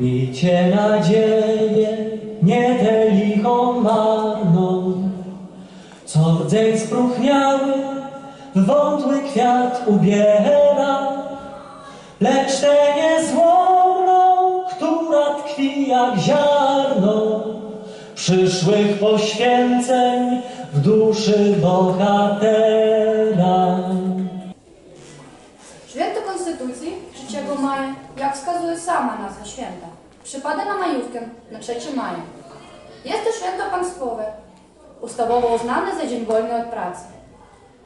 Miejcie nadzieję, nie tę lichą marną, co rdzeń spróchniały w wątły kwiat ubiera, lecz tę niezłomną, która tkwi jak ziarno, przyszłych poświęceń w duszy bohatera. Święto Konstytucji czego maja, jak wskazuje sama nazwa święta, przypada na majówkę na 3 maja. Jest to święto państwowe, ustawowo uznane za dzień wolny od pracy.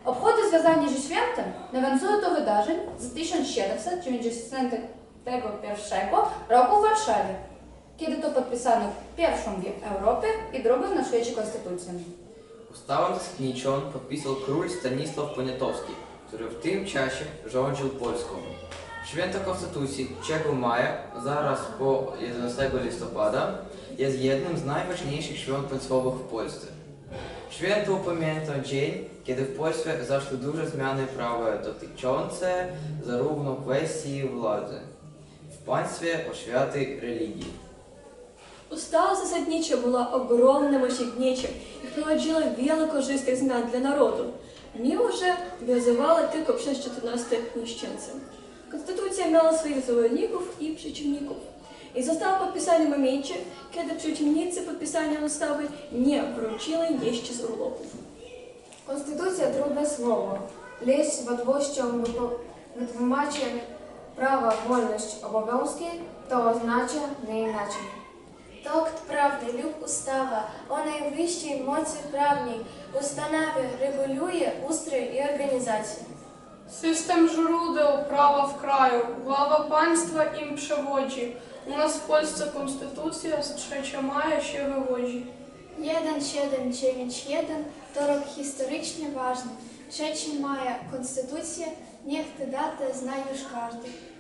Obchody związane ze świętem nawiązują do wydarzeń z 1791 roku w Warszawie, kiedy to podpisano pierwszą w Europie i drugą na świecie konstytucję. Ustawę z Kniczą podpisał król Stanisław Poniatowski в тим часі rządził Polską. Święto Konstytucji, czego maja, zaraz po 11 listopada, jest jednym z najważniejszych świąt państwowych w Polsce. Święto upamięta dzień, kiedy w Polsce zaszły duże zmiany prawa dotyczące zarówno kwestii władzy w państwie oświaty religii. Устава засаднича была огромным и и приложила вело корыстных знак для народу. Міру вже образували тільки ще з 14 міщенцем. Конституція мала своїх заводників і причинників. И застав подписанием о мече, когда причинницы подписания не вручили вещи с урлопов. Конституція трудне слово. Лесь в отвощем витвумаче права вольність обов'язки, то означає не іначе. Токт правди, люб устава, о найвищій моці правній, установі регулює устрій і організацію. System żródeł prawa w kraju, głowa państwa im przewodzi. U nas w Polsce konstytucja z 3 maja się wywodzi. 1791 to rok historycznie ważny. 3 maja konstytucja, niech tę datę zna już każdy.